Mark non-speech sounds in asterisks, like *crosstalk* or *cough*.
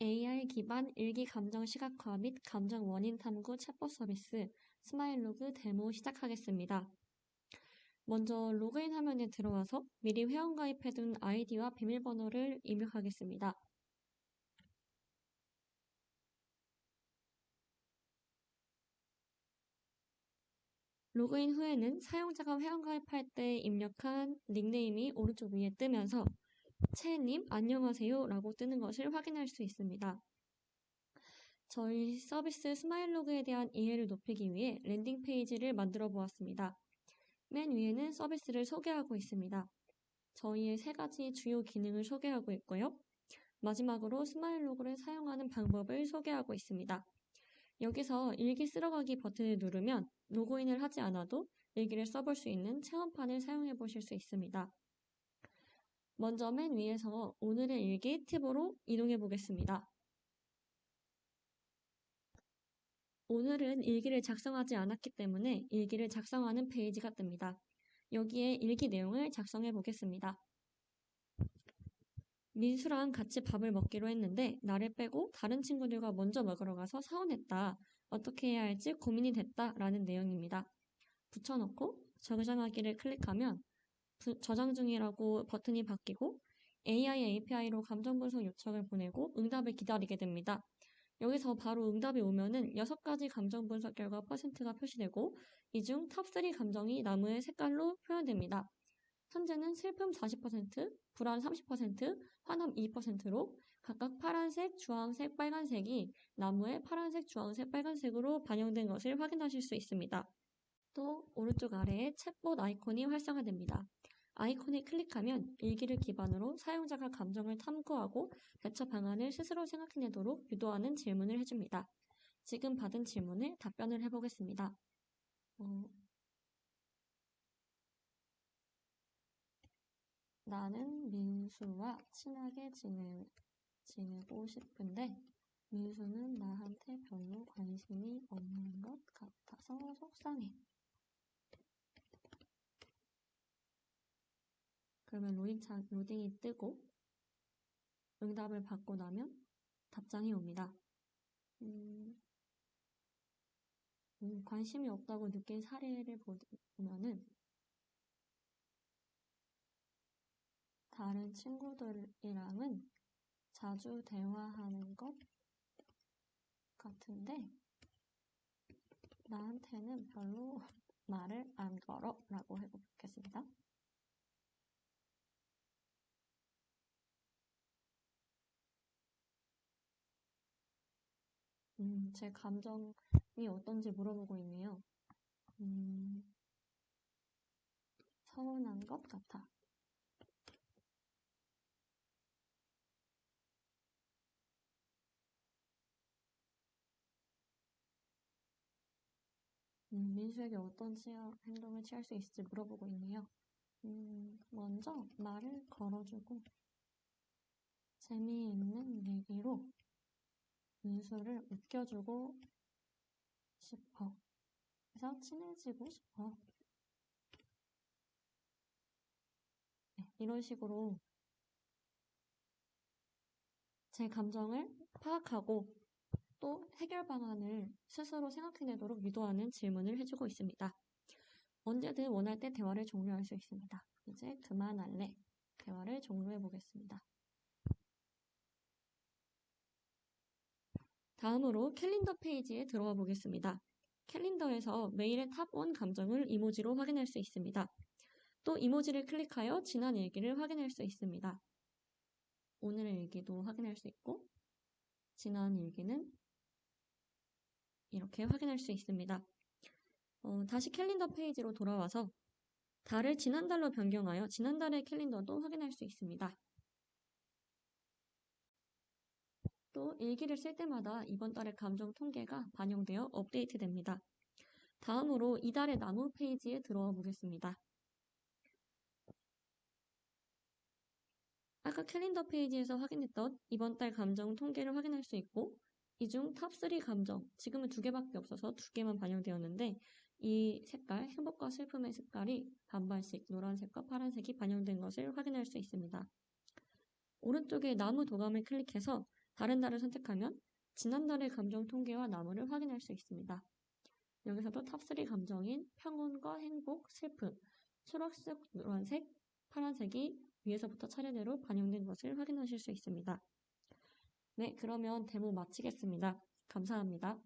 AI 기반 일기 감정 시각화 및 감정 원인 탐구 챗봇 서비스 스마일로그 데모 시작하겠습니다. 먼저 로그인 화면에 들어와서 미리 회원 가입해둔 아이디와 비밀번호를 입력하겠습니다. 로그인 후에는 사용자가 회원 가입할 때 입력한 닉네임이 오른쪽 위에 뜨면서 채님 안녕하세요 라고 뜨는 것을 확인할 수 있습니다. 저희 서비스 스마일로그에 대한 이해를 높이기 위해 랜딩 페이지를 만들어 보았습니다. 맨 위에는 서비스를 소개하고 있습니다. 저희의 세 가지 주요 기능을 소개하고 있고요. 마지막으로 스마일로그를 사용하는 방법을 소개하고 있습니다. 여기서 일기 쓸어가기 버튼을 누르면 로그인을 하지 않아도 일기를 써볼 수 있는 체험판을 사용해 보실 수 있습니다. 먼저 맨 위에서 오늘의 일기 팁으로 이동해 보겠습니다. 오늘은 일기를 작성하지 않았기 때문에 일기를 작성하는 페이지가 뜹니다. 여기에 일기 내용을 작성해 보겠습니다. 민수랑 같이 밥을 먹기로 했는데 나를 빼고 다른 친구들과 먼저 먹으러 가서 서운했다. 어떻게 해야 할지 고민이 됐다. 라는 내용입니다. 붙여넣고 저장하기를 클릭하면 저장 중이라고 버튼이 바뀌고 AI API로 감정 분석 요청을 보내고 응답을 기다리게 됩니다. 여기서 바로 응답이 오면은 6가지 감정 분석 결과 퍼센트가 표시되고 이 중 탑 3 감정이 나무의 색깔로 표현됩니다. 현재는 슬픔 40%, 불안 30%, 화남 2%로 각각 파란색, 주황색, 빨간색이 나무의 파란색, 주황색, 빨간색으로 반영된 것을 확인하실 수 있습니다. 또 오른쪽 아래에 챗봇 아이콘이 활성화됩니다. 아이콘을 클릭하면 일기를 기반으로 사용자가 감정을 탐구하고 대처 방안을 스스로 생각해내도록 유도하는 질문을 해줍니다. 지금 받은 질문에 답변을 해보겠습니다. 어, 나는 민수와 친하게 지내, 지내고 싶은데 민수는 나한테 별로 관심이 없는 것 같아서 속상해. 그러면 로딩 차, 로딩이 뜨고 응답을 받고 나면 답장이 옵니다. 음, 음, 관심이 없다고 느낀 사례를 보면은 다른 친구들이랑은 자주 대화하는 것 같은데 나한테는 별로 *laughs* 말을 안 걸어 라고 해보겠습니다. 음, 제 감정이 어떤지 물어보고 있네요. 음, 서운한 것 같아. 음, 민수에게 어떤 취하, 행동을 취할 수 있을지 물어보고 있네요. 음, 먼저 말을 걸어주고 재미있는 민수를 웃겨주고 싶어. 그래서 친해지고 싶어. 네, 이런 식으로 제 감정을 파악하고 또 해결 방안을 스스로 생각해내도록 유도하는 질문을 해주고 있습니다. 언제든 원할 때 대화를 종료할 수 있습니다. 이제 그만할래. 대화를 종료해 보겠습니다. 다음으로 캘린더 페이지에 들어와 보겠습니다. 캘린더에서 메일의 탑1 감정을 이모지로 확인할 수 있습니다. 또 이모지를 클릭하여 지난 일기를 확인할 수 있습니다. 오늘의 일기도 확인할 수 있고 지난 일기는 이렇게 확인할 수 있습니다. 어, 다시 캘린더 페이지로 돌아와서 달을 지난달로 변경하여 지난달의 캘린더도 확인할 수 있습니다. 또 일기를 쓸 때마다 이번 달의 감정 통계가 반영되어 업데이트됩니다. 다음으로 이달의 나무 페이지에 들어와 보겠습니다. 아까 캘린더 페이지에서 확인했던 이번 달 감정 통계를 확인할 수 있고 이 중 탑 3 감정, 지금은 두 개밖에 없어서 두 개만 반영되었는데 이 색깔, 행복과 슬픔의 색깔이 반반씩 노란색과 파란색이 반영된 것을 확인할 수 있습니다. 오른쪽에 나무 도감을 클릭해서 다른 달을 선택하면 지난달의 감정 통계와 나무를 확인할 수 있습니다. 여기서도 탑3 감정인 평온과 행복, 슬픔, 초록색, 노란색, 파란색이 위에서부터 차례대로 반영된 것을 확인하실 수 있습니다. 네, 그러면 데모 마치겠습니다. 감사합니다.